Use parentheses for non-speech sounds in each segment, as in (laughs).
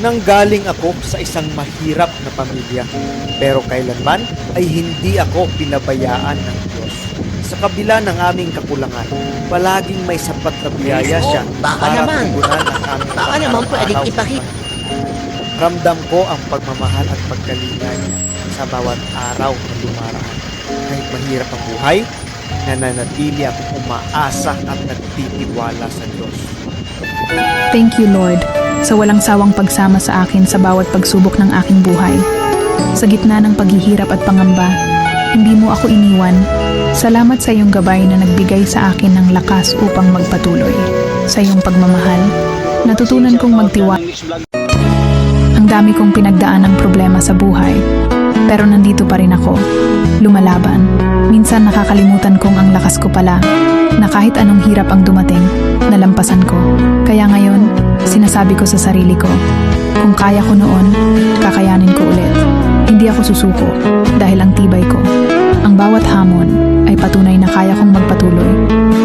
Nanggaling ako sa isang mahirap na pamilya, pero kailanman ay hindi ako pinabayaan ng Diyos. Sa kabila ng aming kakulangan, palaging may sapat na biyaya siya Baka para naman. tugunan ang aming Baka naman pwedeng ipakita. Ramdam ko ang pagmamahal at pagkalinga niya sa bawat araw na dumaraan. Kahit mahirap ang buhay, nananatili akong umaasa at nagtitiwala sa Diyos. Thank you, Lord, sa walang sawang pagsama sa akin sa bawat pagsubok ng aking buhay. Sa gitna ng paghihirap at pangamba, hindi mo ako iniwan. Salamat sa iyong gabay na nagbigay sa akin ng lakas upang magpatuloy. Sa iyong pagmamahal, natutunan kong magtiwala. Ang dami kong pinagdaan ng problema sa buhay, pero nandito pa rin ako, lumalaban. Minsan nakakalimutan kong ang lakas ko pala, na kahit anong hirap ang dumating, nalampasan ko. Kaya ngayon, sinasabi ko sa sarili ko, kung kaya ko noon, kakayanin ko ulit. Hindi ako susuko dahil ang tibay ko. Ang bawat hamon ay patunay na kaya kong magpatuloy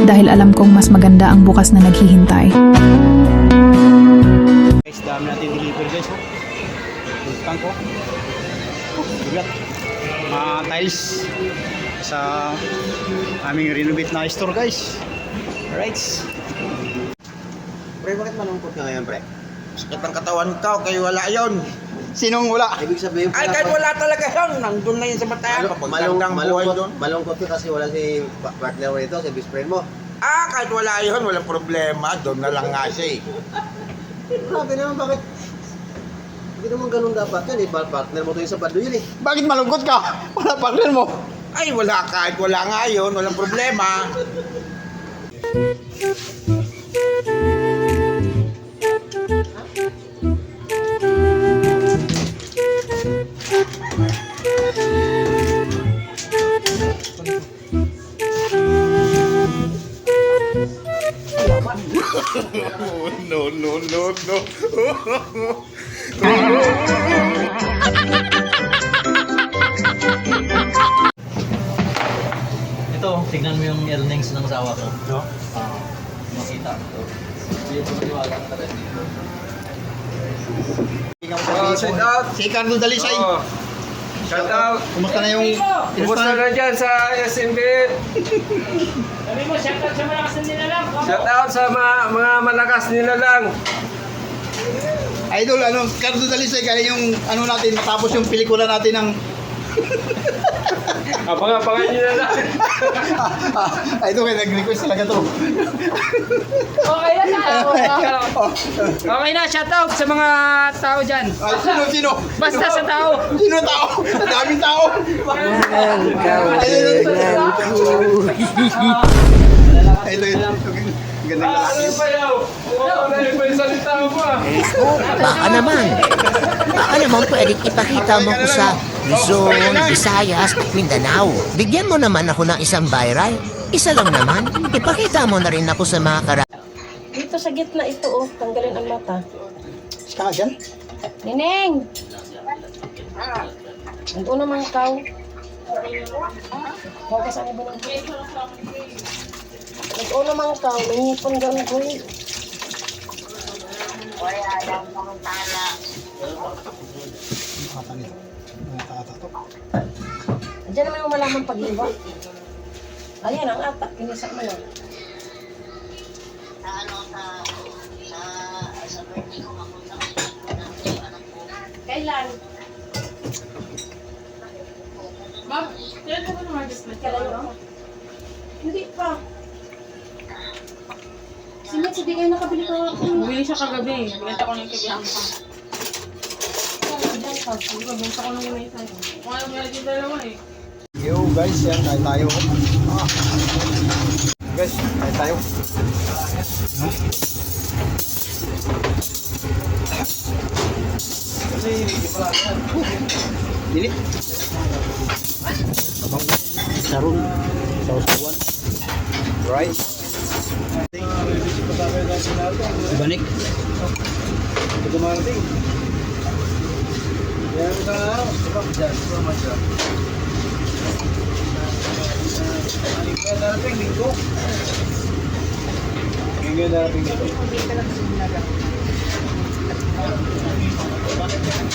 dahil alam kong mas maganda ang bukas na naghihintay. Guys, dami natin deliver guys. Oh. Tank oh. Oh, bigat. Mga tiles sa aming renovate na store guys. Alright. Pre, bakit malungkot ka ngayon, pre? Sakit ang katawan ko, kayo wala yon. Sinong wala? Ibig sabihin, Ay, kahit wala talaga yun. Nandun na yun sa batayan. Malung, malungkot, doon. malungkot ka kasi wala si pa- partner mo ito, si best friend mo. Ah, kahit wala yun, walang problema. Doon na lang nga siya eh. Grabe naman, bakit? Hindi naman ganun dapat yan eh. Pa- Partner mo to yung sa bando yun eh. Bakit malungkot ka? (laughs) Wala partner mo. Ay, wala kahit wala nga yun, walang problema. Ito, tignan mo yung earnings ng asawa ko. No? Ah, makita ito. Hindi ko maniwala ka talaga dito. Shout out. Si Carlo Dalisay. Shout out. Kumusta na yung... Kumusta na dyan sa SMB? Shout out sa mga, mga malakas nila lang. Idol, ano, Carlo Dalisay, kaya yung ano natin, matapos yung pelikula natin ng... Abang-abangan nyo na lang. (laughs) ah, ito kaya nag-request talaga to. Okay na tayo. oh, Okay na, shoutout sa mga tao dyan. ay, sino, sino? Basta sa tao. Sino tao? Ang daming tao. Ayun, Ito yun. Gandang Ah, ano pa yaw? Oo, na yung salita mo ah. Baka naman. Baka naman pwedeng ipakita mo ko sa Luzon, Visayas, Mindanao. Bigyan mo naman ako ng isang viral. Isa lang naman. Ipakita mo na rin ako sa mga kara... Dito sa gitna ito, oh. Tanggalin ang mata. Ska dyan? Nineng! Ang una mang ikaw. Huwag ka saan ba ng Nag-una mang ikaw, may ngipon ganun ko eh. Makatanit. Nakatato. Diyan naman yung malaman pag-iwa. Ayan, ang ata. Kinisa mo na. Kailan? Ma'am, kailan ka ba na-register? Kailan Hindi pa. Si Mitch, hindi kayo nakabili ko ako. Bumili siya kagabi. Binenta ko ng kagabi. Diyan ka. Hindi ba, binenta ko ng una isa. Kung ano meron yung dalawa eh. Yo guys, yan, kain tayo. Ah. Guys, kain tayo. No? Dili. Abang sarun. Sausawan. Rice. Ibanik. Ito marating from dyan, from dyan. Na narating linggo. Na narating linggo. Bakit yan?